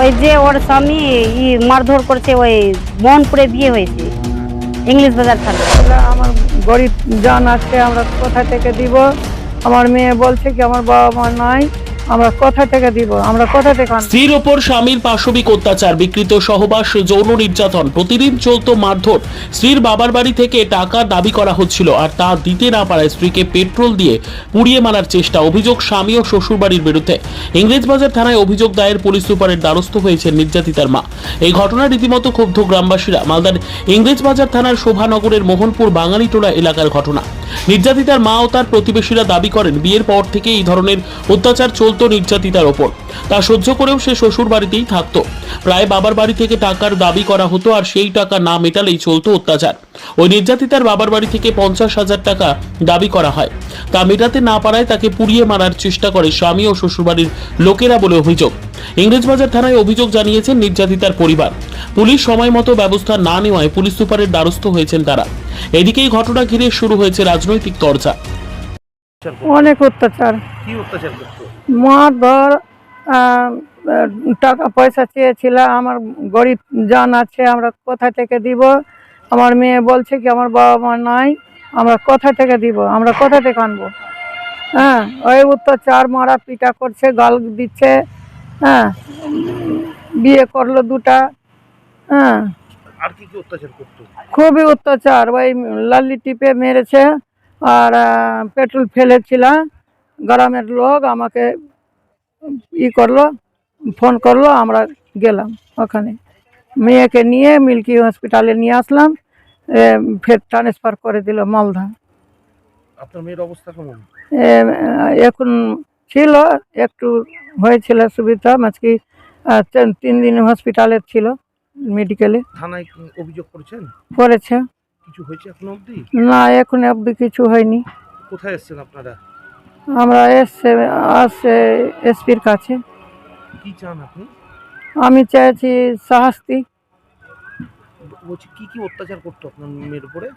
ওই যে ওর স্বামী ই মারধর করছে, ওই মোহনপুরে বিয়ে হয়েছে, ইংলিশ বাজার থানা আমার গরিব জান আছে আমরা কোথা থেকে দিব? আমার মেয়ে বলছে কি, আমার বাবা মা নাই। আমরা কোথা থেকে দিব, আমরা কোথা থেকে স্ত্রীর ওপর স্বামীর পাশবিক অত্যাচার, বিকৃত সহবাস, যৌন নির্যাতন, প্রতিদিন মারধর। স্ত্রীর বাবার বাড়ি থেকে টাকা দাবি করা হচ্ছিল আর তা দিতে না পারায় স্ত্রীকে পেট্রোল দিয়ে পুড়িয়ে মারার চেষ্টা, অভিযোগ স্বামী ও শ্বশুরবাড়ির বিরুদ্ধে। ইংরেজবাজার থানায় অভিযোগ দায়ের পুলিশ সুপারের দ্বারস্থ হয়েছেন নির্যাতিতার মা। এই ঘটনায় রীতিমতো ক্ষুব্ধ গ্রামবাসীরা। মালদার ইংরেজবাজার থানার শোভানগরের মোহনপুর বাঙালিটোলা এলাকার ঘটনা। নির্যাতিতার মা ও তার প্রতিবেশীরা দাবি করেন, বিয়ের পর থেকে এই ধরনের অত্যাচার চলতো নির্যাতিতার ওপর। তা সহ্য করেও সে শ্বশুর বাড়িতেই থাকতো। প্রায় বাবার বাড়ি থেকে টাকার দাবি করা হতো আর সেই টাকা না মেটালেই চলতো অত্যাচার। ওই নির্যাতিতার বাবার বাড়ি থেকে পঞ্চাশ হাজার টাকা দাবি করা হয়। তা মেটাতে না পারায় তাকে পুড়িয়ে মারার চেষ্টা করে স্বামী ও শ্বশুরবাড়ির লোকেরা বলে অভিযোগ। ইংরেজবাজার থানায় অভিযোগ জানিয়েছেন নির্যাতিতার পরিবার। পুলিশ সময় মতো ব্যবস্থা না নেওয়ায় পুলিশ সুপারের দ্বারস্থ হয়েছেন তারা। এদিকেই ঘটনা ঘিরে শুরু হয়েছে রাজনৈতিক চর্চা অনেক অত্যাচার। কি অত্যাচার করতো মার ধর আহ, আহ, টাকা পয়সা চেয়েছিল আমার গরিব জান আছে আমরা কোথা থেকে দিব? আমার মেয়ে বলছে কি আমার বাবা মা নাই আমরা কোথা থেকে দিব? আমরা কোথা থেকে আনব? হ্যাঁ ওই অত্যাচার মারা পিটা করছে গাল দিচ্ছে হ্যাঁ বিয়ে করল দুটা হ্যাঁ আর কি কি অত্যাচার করতো? খুবই অত্যাচার। ওই লাল্লি টিপে মেরেছে আর পেট্রোল ফেলেছিল। গ্রামের লোক আমাকে ই করল ফোন করল আমরা গেলাম ওখানে। মেয়েকে নিয়ে মিল্কি হসপিটালে নিয়ে আসলাম ফের ট্রান্সফার করে দিল মালদা। আপনার মেয়ের অবস্থা কেমন? এখন ছিল একটু হয়েছিল সুবিধা মাঝকি তিন দিন হসপিটালে ছিল। মেডিকেলে। থানায় কি অভিযোগ করেছেন? করেছে। কিছু হয়েছে এখনও অবধি? না এখন অবধি কিছু হয়নি। কোথায় এসেছেন আপনারা? আমরা এসছে আসছে এসপির কাছে। কি চান আপনি? আমি চাইছি শাস্তি। বলছি কি কি অত্যাচার করতো আপনার মেয়ের উপরে?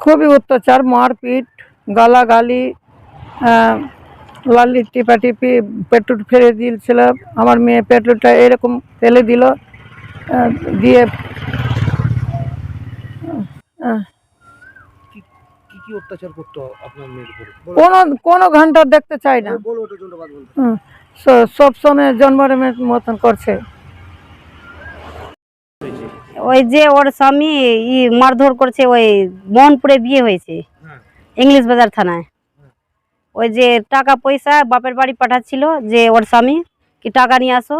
খুবই অত্যাচার মারপিট গালাগালি লালি টিপাটিপি পেট্রোল ফেলে দিয়েছিল আমার মেয়ে পেট্রোলটা এরকম ফেলে দিল। দিয়ে আহ, কি কি কি অত্যাচার করতো আপনার মেয়ের উপরে? কোনো কোনো ঘণ্টা দেখতে চাই না। হুম, স- সব সময় জন্মরের মতন করছে। ওই যে ওর স্বামী ই মারধর করছে ওই মোহনপুরে বিয়ে হয়েছে। হ্যাঁ। ইংলিশ বাজার থানায়। ওই যে টাকা পয়সা বাপের বাড়ি পাঠাচ্ছিল যে ওর স্বামী কি টাকা নিয়ে আসো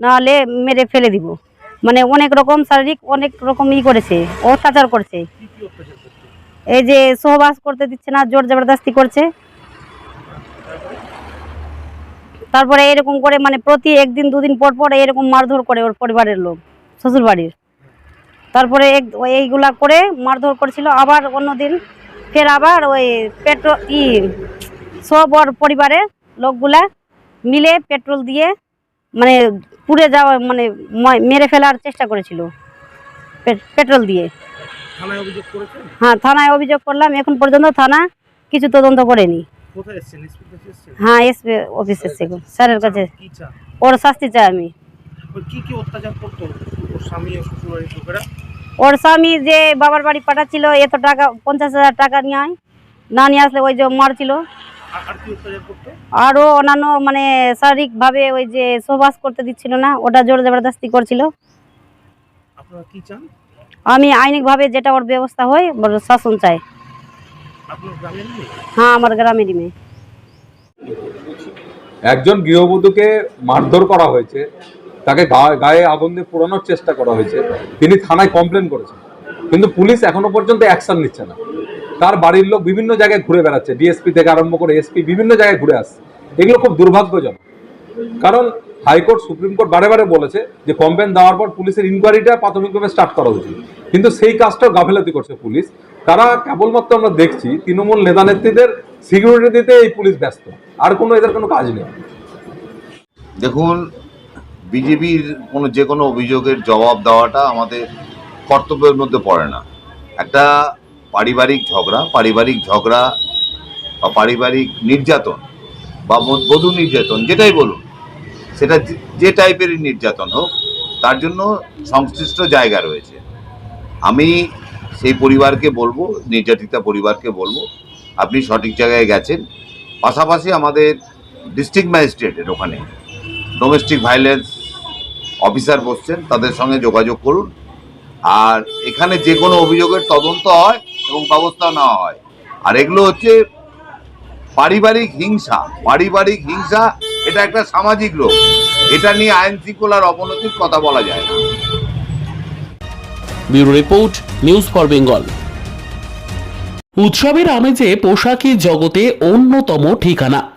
নাহলে মেরে ফেলে দিব। মানে অনেক রকম শারীরিক, অনেক রকম ই করেছে, অত্যাচার করছে। এই যে সহবাস করতে দিচ্ছে না, জোর জবরদস্তি করছে। তারপরে এরকম করে মানে প্রতি একদিন, দুদিন পর পর এরকম মারধর করে ওর পরিবারের লোক শ্বশুর বাড়ির তারপরে এইগুলা করে মারধর করছিল, আবার অন্যদিন ফের আবার ওই পেট্রোল ই সব ওর পরিবারের লোকগুলা মিলে পেট্রোল দিয়ে মানে পুড়ে যাওয়া মানে মেরে ফেলার চেষ্টা করেছিল। পেট্রোল দিয়ে। হ্যাঁ থানায় অভিযোগ করলাম এখন পর্যন্ত থানা কিছু তদন্ত করেনি। হ্যাঁ এসপি অফিস এসছে স্যারের কাছে। ওর শাস্তি চাই আমি। ওর স্বামী যে বাবার বাড়ি পাঠাচ্ছিল এত টাকা পঞ্চাশ হাজার টাকা নিয়ে না নিয়ে আসলে ওই যে মারছিল। আর আরও অন্যান্য মানে শারীরিকভাবে ওই যে সহবাস করতে দিচ্ছিল না ওটা জোর জবরদস্তি করছিল। আমি আইনিকভাবে যেটা ওর ব্যবস্থা হয় শাসন চাই। হ্যাঁ আমার গ্রামেরই মেয়ে। একজন গৃহবধূকে মারধর করা হয়েছে তাকে গায়ে আগুন দিয়ে পোড়ানোর চেষ্টা করা হয়েছে। তিনি থানায় কমপ্লেন করেছেন। কিন্তু পুলিশ এখনও পর্যন্ত অ্যাকশন নিচ্ছে না। তার বাড়ির লোক বিভিন্ন জায়গায় ঘুরে বেড়াচ্ছে ডিএসপি থেকে আরম্ভ করে এসপি বিভিন্ন জায়গায় ঘুরে আসছে। এগুলো খুব দুর্ভাগ্যজনক। কারণ হাইকোর্ট, সুপ্রিম কোর্ট বারে বারে বলেছে যে কমপ্লেন দেওয়ার পর পুলিশের ইনকোয়ারিটা প্রাথমিকভাবে স্টার্ট করা উচিত। কিন্তু সেই কাজটাও গাফিলতি করছে পুলিশ। তারা কেবলমাত্র আমরা দেখছি তৃণমূল নেতা নেত্রীদের সিকিউরিটি দিতে এই পুলিশ ব্যস্ত। আর কোনো এদের কোনো কাজ নেই। দেখুন, বিজেপির কোনো যে কোনো অভিযোগের জবাব দেওয়াটা আমাদের কর্তব্যের মধ্যে পড়ে না। একটা পারিবারিক ঝগড়া পারিবারিক ঝগড়া বা পারিবারিক নির্যাতন বা বধূ নির্যাতন, যেটাই বলুন, সেটা যে টাইপেরই নির্যাতন হোক, তার জন্য সংশ্লিষ্ট জায়গা রয়েছে। আমি সেই পরিবারকে বলব, নির্যাতিতা পরিবারকে বলব, আপনি সঠিক জায়গায় গেছেন। পাশাপাশি আমাদের ডিস্ট্রিক্ট ম্যাজিস্ট্রেটের ওখানে ডোমেস্টিক ভাইলেন্স অফিসার বসছেন, তাদের সঙ্গে যোগাযোগ করুন। আর এখানে যে কোনো অভিযোগের তদন্ত হয় এবং ব্যবস্থা নেওয়া হয়। আর এগুলো হচ্ছে পারিবারিক হিংসা। পারিবারিক হিংসা, এটা একটা সামাজিক রোগ। এটা নিয়ে আইন শৃঙ্খলার অবনতির কথা বলা যায় না। Bureau report, news for Bengal. উৎসবের আমেজে পোশাকের জগতে অন্যতম ঠিকানা।